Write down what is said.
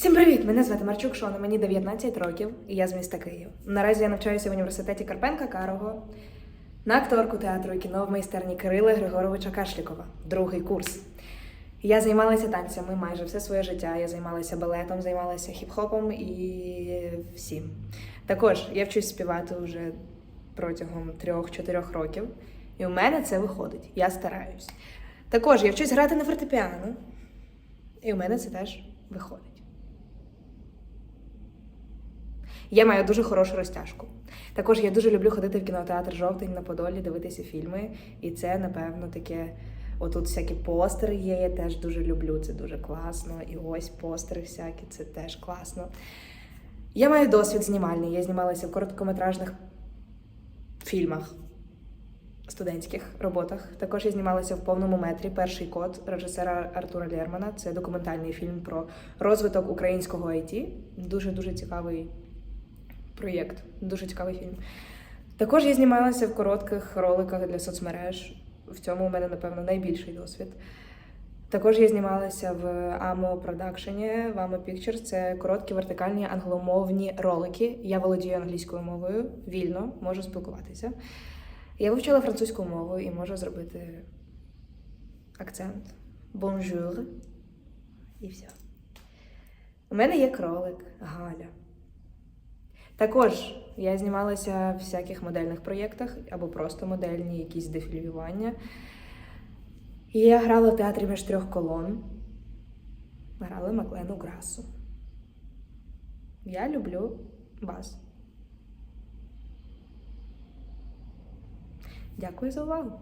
Всім привіт! Мене звати Марчук Шона, мені 19 років, і я з міста Київ. Наразі я навчаюся в університеті Карпенка Карого на акторку театру і кіно в майстерні Кирила Григоровича Кашлікова, другий курс. Я займалася танцями майже все своє життя. Я займалася балетом, займалася хіп-хопом і всім. Також я вчусь співати вже протягом 3-4 років, і у мене це виходить. Я стараюсь. Також я вчусь грати на фортепіано, і у мене це теж виходить. Я маю дуже хорошу розтяжку. Також я дуже люблю ходити в кінотеатр жовтень на Подолі, дивитися фільми. І це, напевно, таке. Отут всякі постери є, я теж дуже люблю, це дуже класно. І ось постери всякі, це теж класно. Я маю досвід знімальний. Я знімалася в короткометражних фільмах, студентських роботах. Також я знімалася в повному метрі Перший код режисера Артура Лєрмана. Це документальний фільм про розвиток українського IT. Дуже дуже цікавий проєкт, дуже цікавий фільм. Також я знімалася в коротких роликах для соцмереж. В цьому у мене, напевно, найбільший досвід. Також я знімалася в AMO Production, в AMO Pictures. Це короткі вертикальні англомовні ролики. Я володію англійською мовою, вільно можу спілкуватися. Я вивчила французьку мову і можу зробити акцент. Bonjour. І все. У мене є кролик Галя. Також я знімалася в всяких модельних проєктах або просто модельні, якісь дефілювання. І я грала в театрі між трьох колон. Грала Маклену Грасу. Я люблю вас. Дякую за увагу!